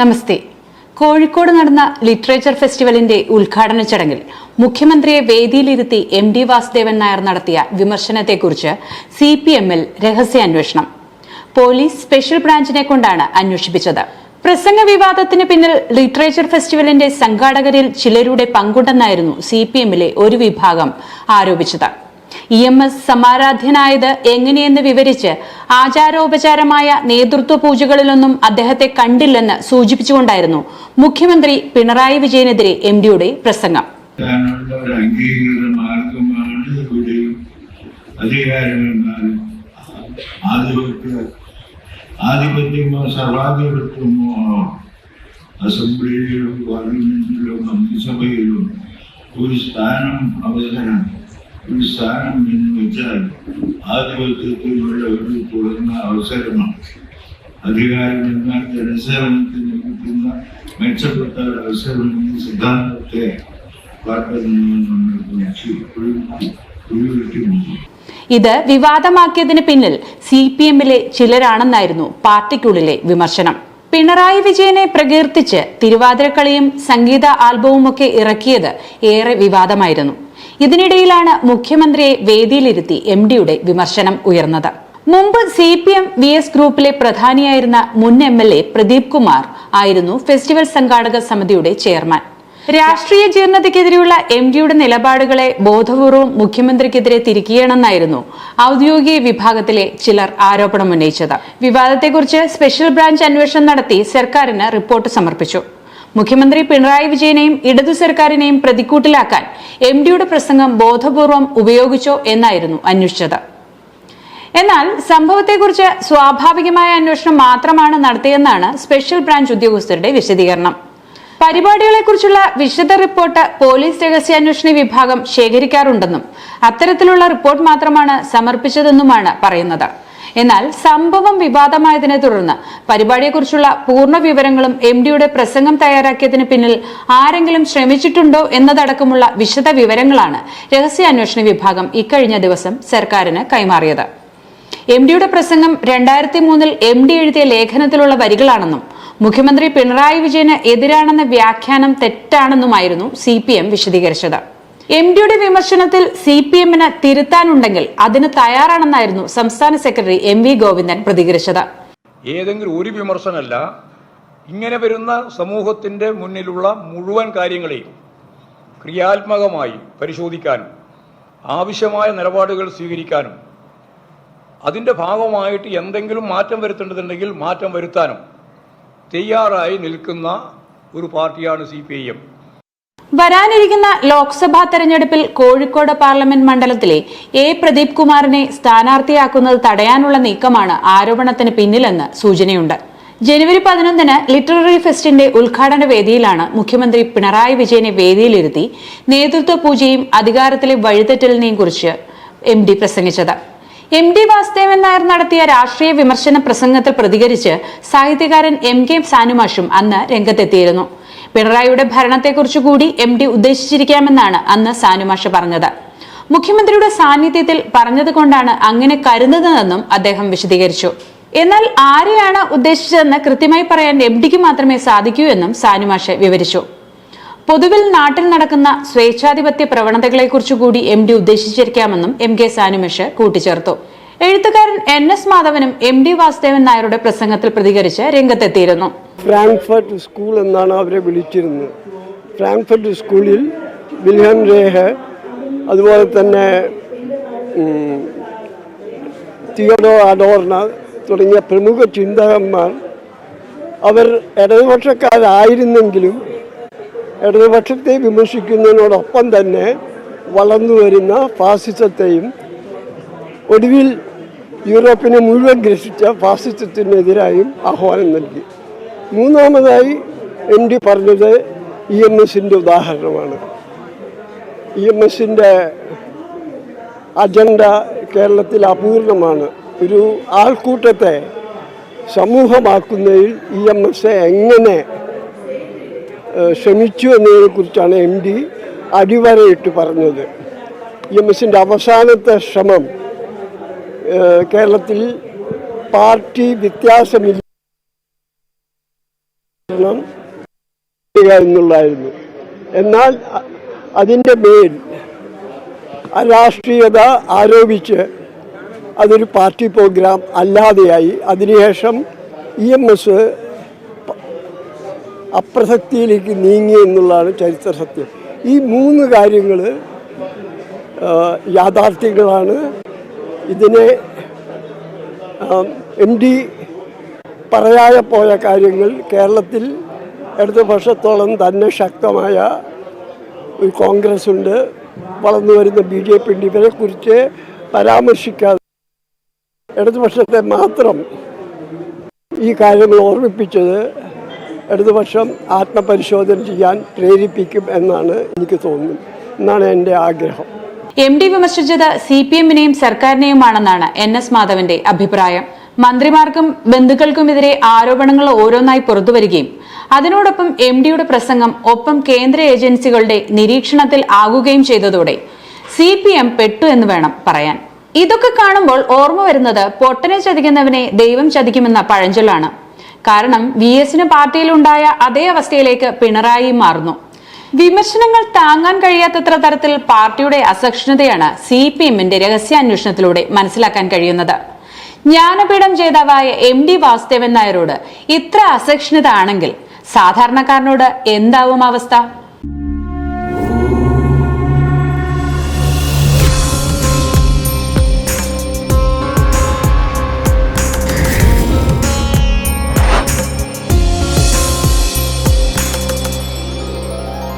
നമസ്തേ. കോഴിക്കോട് നടന്ന ലിറ്ററേച്ചർ ഫെസ്റ്റിവലിന്റെ ഉദ്ഘാടന ചടങ്ങിൽ മുഖ്യമന്ത്രിയെ വേദിയിലിരുത്തി എം ഡി വാസുദേവൻ നായർ നടത്തിയ വിമർശനത്തെക്കുറിച്ച് സി പി എമ്മിൽ രഹസ്യാന്വേഷണം. പോലീസ് സ്പെഷ്യൽ ബ്രാഞ്ചിനെ കൊണ്ടാണ് അന്വേഷിപ്പിച്ചത്. പ്രസംഗ വിവാദത്തിന് പിന്നിൽ ലിറ്ററേച്ചർ ഫെസ്റ്റിവലിന്റെ സംഘാടകരിൽ ചിലരുടെ പങ്കുണ്ടെന്നായിരുന്നു സി പി എമ്മിലെ ഒരു വിഭാഗം ആരോപിച്ചത്. ഇ എം എസ് സമാരാധ്യനായത് എങ്ങനെയെന്ന് വിവരിച്ച് ആചാരോപചാരമായ നേതൃത്വ പൂജകളിലൊന്നും അദ്ദേഹത്തെ കണ്ടില്ലെന്ന് സൂചിപ്പിച്ചുകൊണ്ടായിരുന്നു മുഖ്യമന്ത്രി പിണറായി വിജയനെതിരെ എം ഡിയുടെ പ്രസംഗം. ആധിപത്യമോ സർവാധിപത്യമോ അസംബ്ലിയിലും പാർലമെന്റിലും മന്ത്രിസഭയിലും ഒരു സ്ഥാനം അവസരം ഒരു സ്ഥാനം എന്ന് വെച്ചാൽ ആധിപത്യത്തിനുള്ള ഒരു തുറന്ന അവസരമാണ്. അധികാരം എന്നാൽ ജനസേവനത്തിന് ലഭിക്കുന്ന മെച്ചപ്പെട്ട ഒരു അവസരം എന്ന സിദ്ധാന്തത്തെ ഇത് വിവാദമാക്കിയതിന് പിന്നിൽ സി പി എമ്മിലെ ചിലരാണെന്നായിരുന്നു പാർട്ടിക്കുള്ളിലെ വിമർശനം. പിണറായി വിജയനെ പ്രകീർത്തിച്ച് തിരുവാതിരക്കളിയും സംഗീത ആൽബവുമൊക്കെ ഇറക്കിയത് ഏറെ വിവാദമായിരുന്നു. ഇതിനിടയിലാണ് മുഖ്യമന്ത്രിയെ വേദിയിലിരുത്തി എം ഡിയുടെ വിമർശനം ഉയർന്നത്. മുമ്പ് C P M V S ഗ്രൂപ്പിലെ പ്രധാനിയായിരുന്ന മുൻ M L A Pradeep Kumar ആയിരുന്നു ഫെസ്റ്റിവൽ സംഘാടക സമിതിയുടെ ചെയർമാൻ. രാഷ്ട്രീയ ജീർണതയ്ക്കെതിരെയുള്ള എം ഡിയുടെ നിലപാടുകളെ ബോധപൂർവം മുഖ്യമന്ത്രിക്കെതിരെ തിരിക്കുകയാണെന്നായിരുന്നു ഔദ്യോഗിക വിഭാഗത്തിലെ ചിലർ ആരോപണം ആരോപണമുന്നയിച്ചത് വിവാദത്തെക്കുറിച്ച് സ്പെഷ്യൽ ബ്രാഞ്ച് അന്വേഷണം നടത്തി സർക്കാരിന് റിപ്പോർട്ട് സമർപ്പിച്ചു. മുഖ്യമന്ത്രി പിണറായി വിജയനെയും ഇടതു സർക്കാരിനെയും പ്രതിക്കൂട്ടിലാക്കാൻ എം ഡിയുടെ പ്രസംഗം ബോധപൂർവം ഉപയോഗിച്ചോ എന്നായിരുന്നു അന്വേഷിച്ചത്. എന്നാൽ സംഭവത്തെക്കുറിച്ച് സ്വാഭാവികമായ അന്വേഷണം മാത്രമാണ് നടത്തിയെന്നാണ് സ്പെഷ്യൽ ബ്രാഞ്ച് ഉദ്യോഗസ്ഥരുടെ വിശദീകരണം. പരിപാടികളെക്കുറിച്ചുള്ള വിശദ റിപ്പോർട്ട് പോലീസ് രഹസ്യാന്വേഷണ വിഭാഗം ശേഖരിക്കാറുണ്ടെന്നും അത്തരത്തിലുള്ള റിപ്പോർട്ട് മാത്രമാണ് സമർപ്പിച്ചതെന്നുമാണ് പറയുന്നത്. എന്നാൽ സംഭവം വിവാദമായതിനെ തുടർന്ന് പരിപാടിയെക്കുറിച്ചുള്ള പൂർണ വിവരങ്ങളും എം ഡിയുടെ പ്രസംഗം തയ്യാറാക്കിയതിന് പിന്നിൽ ആരെങ്കിലും ശ്രമിച്ചിട്ടുണ്ടോ എന്നതടക്കമുള്ള വിശദ വിവരങ്ങളാണ് രഹസ്യാന്വേഷണ വിഭാഗം ഇക്കഴിഞ്ഞ ദിവസം സർക്കാരിന് കൈമാറിയത്. എം ഡിയുടെ പ്രസംഗം രണ്ടായിരത്തി മൂന്നിൽ എം ഡി എഴുതിയ ലേഖനത്തിലുള്ള വരികളാണെന്നും മുഖ്യമന്ത്രി പിണറായി വിജയന് എതിരാണെന്ന വ്യാഖ്യാനം തെറ്റാണെന്നുമായിരുന്നു സി പി എം വിശദീകരിച്ചത്. എം ഡിയുടെ വിമർശനത്തിൽ സി പി എമ്മിന് തിരുത്താനുണ്ടെങ്കിൽ അതിന് തയ്യാറാണെന്നായിരുന്നു സംസ്ഥാന സെക്രട്ടറി എം വി ഗോവിന്ദൻ പ്രതികരിച്ചത്. ഏതെങ്കിലും ഒരു വിമർശനമല്ല ഇങ്ങനെ വരുന്ന സമൂഹത്തിന്റെ മുന്നിലുള്ള മുഴുവൻ കാര്യങ്ങളെയും ക്രിയാത്മകമായി പരിശോധിക്കാനും ആവശ്യമായ നിലപാടുകൾ സ്വീകരിക്കാനും അതിന്റെ ഭാഗമായിട്ട് എന്തെങ്കിലും മാറ്റം വരുത്തേണ്ടതുണ്ടെങ്കിൽ മാറ്റം വരുത്താനും തയ്യാറായി നിൽക്കുന്ന ഒരു പാർട്ടിയാണ് സി പി ഐ എം. വരാനിരിക്കുന്ന ലോക്സഭാ തെരഞ്ഞെടുപ്പിൽ കോഴിക്കോട് പാർലമെന്റ് മണ്ഡലത്തിലെ എ പ്രദീപ് കുമാറിനെ സ്ഥാനാർത്ഥിയാക്കുന്നത് തടയാനുള്ള നീക്കമാണ് ആരോപണത്തിന് പിന്നിലെന്ന് സൂചനയുണ്ട്. ജനുവരി പതിനൊന്നിന് ലിറ്റററി ഫെസ്റ്റിന്റെ ഉദ്ഘാടന വേദിയിലാണ് മുഖ്യമന്ത്രി പിണറായി വിജയനെ വേദിയിലിരുത്തി നേതൃത്വ പൂജയും അധികാരത്തിലെ വഴിതെറ്റലിനെയും കുറിച്ച് എം ഡി പ്രസംഗിച്ചത്. എം ഡി വാസുദേവൻ നായർ നടത്തിയ രാഷ്ട്രീയ വിമർശന പ്രസംഗത്തിൽ പ്രതികരിച്ച് സാഹിത്യകാരൻ എം കെ സാനുമാഷും അന്ന് രംഗത്തെത്തിയിരുന്നു. പിണറായിയുടെ ഭരണത്തെക്കുറിച്ച് കൂടി എം ഡി ഉദ്ദേശിച്ചിരിക്കാമെന്നാണ് അന്ന് സാനുമാഷ പറഞ്ഞത്. മുഖ്യമന്ത്രിയുടെ സാന്നിധ്യത്തിൽ പറഞ്ഞതുകൊണ്ടാണ് അങ്ങനെ കരുതുന്നതെന്നും അദ്ദേഹം വിശദീകരിച്ചു. എന്നാൽ ആരെയാണ് ഉദ്ദേശിച്ചതെന്ന് കൃത്യമായി പറയാൻ എം ഡിക്ക് മാത്രമേ സാധിക്കൂ എന്നും സാനുമാഷ് വിവരിച്ചു. പൊതുവിൽ നാട്ടിൽ നടക്കുന്ന സ്വേച്ഛാധിപത്യ പ്രവണതകളെക്കുറിച്ച് കൂടി എം ഡി ഉദ്ദേശിച്ചിരിക്കാമെന്നും എം കെ സാനുമേഷ് കൂട്ടിച്ചേർത്തു. എഴുത്തുകാരൻ എൻ എസ് മാധവനും എം ഡി വാസുദേവൻ നായരുടെ പ്രസംഗത്തിൽ പ്രതികരിച്ച് രംഗത്തെത്തിയിരുന്നു. ഫ്രാങ്ക്ഫർട്ട് സ്കൂൾ എന്നാണ് അവരെ വിളിച്ചിരുന്നത്. ഫ്രാങ്ക്ഫർട്ട് സ്കൂളിൽ വിൽഹം രേഹ അതുപോലെ തന്നെ തിയോഡോ അഡോർണ തുടങ്ങിയ പ്രമുഖ ചിന്തകന്മാർ അവർ ഇടതുപക്ഷക്കാരായിരുന്നെങ്കിലും ഇടതുപക്ഷത്തെ വിമർശിക്കുന്നതിനോടൊപ്പം തന്നെ വളർന്നു വരുന്ന ഫാസിസത്തെയും ഒടുവിൽ യൂറോപ്പിനെ മുഴുവൻ ഗ്രസിച്ച ഫാസിസത്തിനെതിരായും ആഹ്വാനം നൽകി. മൂന്നാമതായി എം ഡി പറഞ്ഞത് ഇ എം എസിന്റെ ഉദാഹരണമാണ്. ഇ എം എസിന്റെ അജണ്ട കേരളത്തിൽ അപൂർണമാണ്. ഒരു ആൾക്കൂട്ടത്തെ സമൂഹമാക്കുന്നതിൽ ഇ എം എസ് എങ്ങനെ ശ്രമിച്ചു എന്നതിനെക്കുറിച്ചാണ് എം ഡി അടിവരയിട്ട് പറഞ്ഞത്. ഇ എം എസിന്റെ അവസാനത്തെ ശ്രമം കേരളത്തിൽ പാർട്ടി വ്യത്യാസമില്ല എന്നുള്ളായിരുന്നു എന്നാൽ അതിന്റെ മേൽ അരാഷ്ട്രീയത ആരോപിച്ച് അതൊരു പാർട്ടി പ്രോഗ്രാം അല്ലാതെയായി. അതിനുശേഷം ഇ എം എസ് അപ്രസക്തിയിലേക്ക് നീങ്ങി എന്നുള്ളതാണ് ചരിത്ര സത്യം. ഈ മൂന്ന് കാര്യങ്ങൾ യാഥാർത്ഥ്യങ്ങളാണ്. ഇതിനെ എം ഡി പറയാതെ പോയ കാര്യങ്ങൾ കേരളത്തിൽ അടുത്ത വർഷത്തോളം തന്നെ ശക്തമായ ഒരു കോൺഗ്രസ് ഉണ്ട് വളർന്നു വരുന്ന ബി ജെ പി ഇവരെ കുറിച്ച് പരാമർശിക്കാതെ ഇടതുപക്ഷത്തെ മാത്രം ഈ കാര്യങ്ങൾ ഓർമ്മിപ്പിച്ചത് ഇടതുപക്ഷം ആത്മപരിശോധന ചെയ്യാൻ പ്രേരിപ്പിക്കും എന്നാണ് എനിക്ക് തോന്നുന്നത്. എന്നാണ് എന്റെ ആഗ്രഹം. എം ഡി വിമർശിച്ചത് സി പി എമ്മിനെയും സർക്കാരിനെയുമാണെന്നാണ് എൻ എസ് മാധവന്റെ അഭിപ്രായം. മന്ത്രിമാർക്കും ബന്ധുക്കൾക്കുമെതിരെ ആരോപണങ്ങൾ ഓരോന്നായി പുറത്തുവരികയും അതിനോടൊപ്പം എം ഡിയുടെ പ്രസംഗം ഒപ്പം കേന്ദ്ര ഏജൻസികളുടെ നിരീക്ഷണത്തിൽ ആകുകയും ചെയ്തതോടെ സി പി എം പെട്ടു എന്ന് വേണം പറയാൻ. ഇതൊക്കെ കാണുമ്പോൾ ഓർമ്മ വരുന്നത് പൊട്ടനെ ചതിക്കുന്നവനെ ദൈവം ചതിക്കുമെന്ന പഴഞ്ചൊല്ലാണ്. കാരണം വി എസിന് പാർട്ടിയിലുണ്ടായ അതേ അവസ്ഥയിലേക്ക് പിണറായി മാറുന്നു. വിമർശനങ്ങൾ താങ്ങാൻ കഴിയാത്തത്ര തരത്തിൽ പാർട്ടിയുടെ അസഹിഷ്ണുതയാണ് സി പി എമ്മിന്റെ രഹസ്യാന്വേഷണത്തിലൂടെ മനസ്സിലാക്കാൻ കഴിയുന്നത്. ജ്ഞാനപീഠം ജേതാവായ എം ഡി വാസുദേവൻ നായരോട് ഇത്ര അസഹിഷ്ണുത ആണെങ്കിൽ സാധാരണക്കാരനോട് എന്താവും അവസ്ഥ?